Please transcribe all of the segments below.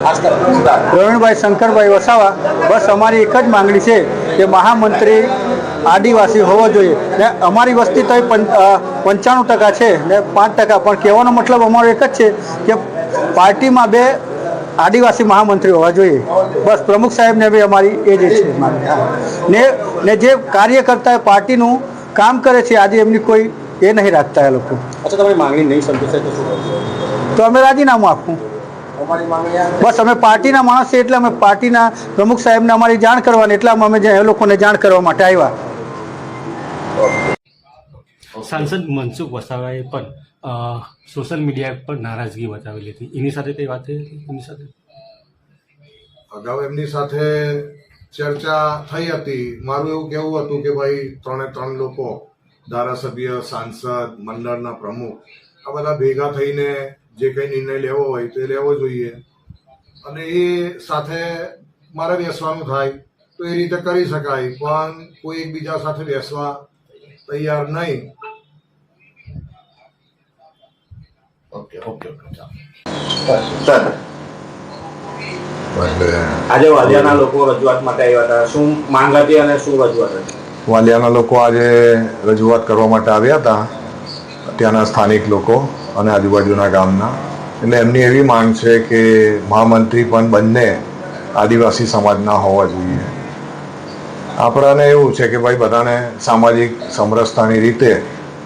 પ્રવીણભાઈ શંકરભાઈ વસાવા બસ અમારી એક જ માંગણી છે કે મહામંત્રી આદિવાસી હોવો જોઈએ. ને અમારી વસ્તી તો પંચાણું ટકા છે ને પાંચ ટકા પણ કહેવાનો મતલબ અમારો એક જ છે કે પાર્ટીમાં બે આદિવાસી મહામંત્રી હોવા જોઈએ. બસ પ્રમુખ સાહેબને બી અમારી એ જ છે ને ને જે કાર્યકર્તા પાર્ટીનું કામ કરે છે આજે એમની કોઈ એ નહીં રાખતા એ લોકો. અચ્છા તમારી માંગણી નહીં સંતોષાય તો અમે રાજીનામું આપવું બસ અમે પાર્ટીના માણસ છે એટલે અમે પાર્ટીના પ્રમુખ સાહેબને અમારી જાણ કરવાની એટલામાં અમે જે એ લોકોને જાણ કરવા માટે આવ્યા. સાંસદ મનસુખ વસાવાએ પણ સોશિયલ મીડિયા પર નારાજગી બતાવેલી હતી એની સાથે કઈ વાત થઈ એની સાથે? અગાઉ એમની સાથે ચર્ચા થઈ હતી. મારું એવું કહેવું હતું કે ભાઈ ત્રણે ત્રણ લોકો ધારાસભ્ય સાંસદ મંડળના પ્રમુખ આ બધા ભેગા થઈને જે કંઈ નિર્ણય લેવો હોય તે લેવો જોઈએ. અને એ સાથે મારે બેસવાનું થાય તો એ રીતે કરી શકાય પણ કોઈ એકબીજા સાથે બેસવા તૈયાર નહીં. ઓકે ઓકે આજે વાલિયાના લોકો રજૂઆત માટે આવ્યા હતા. શું માંગ હતી અને શું રજૂઆત હતી? વાલિયાના લોકો આજે રજૂઆત કરવા માટે આવ્યા હતા. ત્યાંના સ્થાનિક લોકો. અને આજુબાજુના ગામના. એટલે એમની એવી માંગ છે કે મહામંત્રી પણ બંને આદિવાસી સમાજના હોવા જોઈએ. આપણાને એવું છે કે ભાઈ બધાને સામાજિક સમરસતાની રીતે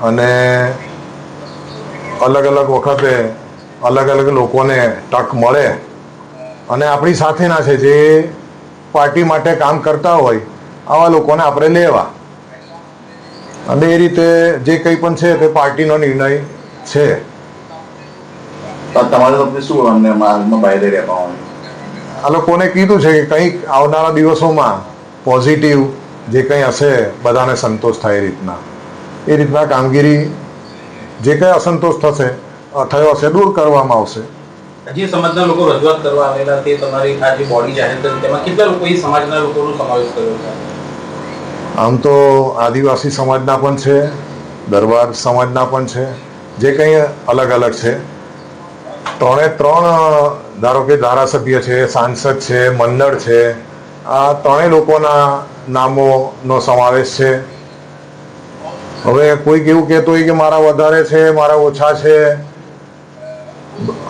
અને અલગ અલગ વખતે અલગ અલગ લોકોને તક મળે. અને આપણી સાથેના છે જે પાર્ટી માટે કામ કરતા હોય, આવા લોકોને આપણે લેવા. અને એ રીતે જે કંઈ પણ છે તે પાર્ટીનો નિર્ણય છે. તમારે તમને શું અમને માર્ગમાં બહાર રહેવાનું આ લોકોને કીધું છે કે કંઈક આવનારા દિવસોમાં પોઝિટિવ જે કંઈ હશે બધાને સંતોષ થાય એ રીતના. એ રીતના કામગીરી જે કંઈ અસંતોષ થશે થયો હશે દૂર કરવામાં આવશે. જે સમાજના લોકો રજૂઆત કરવા આવેલા તે તમારી આ જે બોડી જાહેર કરી તેમાં કેટલા લોકો એ સમાજના લોકોનો સમાવેશ કર્યો છે? આમ તો આદિવાસી સમાજના પણ છે દરબાર સમાજના પણ છે જે કંઈ અલગ અલગ છે. ત્રણે ત્રણ ધારો કે ધારાસભ્ય છે, સાંસદ છે, મંડળ છે, આ ત્રણેય લોકોના નામોનો સમાવેશ છે. હવે કોઈક એવું કહેતો હોય કે મારા વધારે છે, મારા ઓછા છે,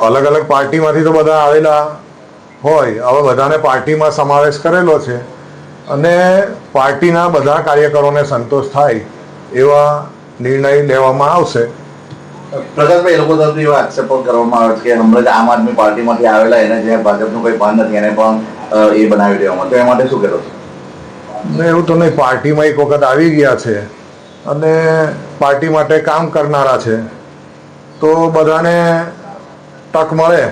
અલગ અલગ પાર્ટીમાંથી તો બધા આવેલા હોય. હવે બધાને પાર્ટીમાં સમાવેશ કરેલો છે અને પાર્ટીના બધા કાર્યકરોને સંતોષ થાય એવા નિર્ણય લેવામાં આવશે. પ્રકાશભાઈ એ લોકો તરફથી એવા આક્ષેપો કરવામાં આવે છે કે હમણાં જ આમ આદમી પાર્ટીમાંથી આવેલા એને જે ભાજપનું કોઈ ભાન નથી, એને પણ એ બનાવી દેવામાં. તો એ માટે શું કરો ને એવું તો નહીં, પાર્ટીમાં એક વખત આવી ગયા છે અને પાર્ટી માટે કામ કરનારા છે. તો બધાને તક મળે.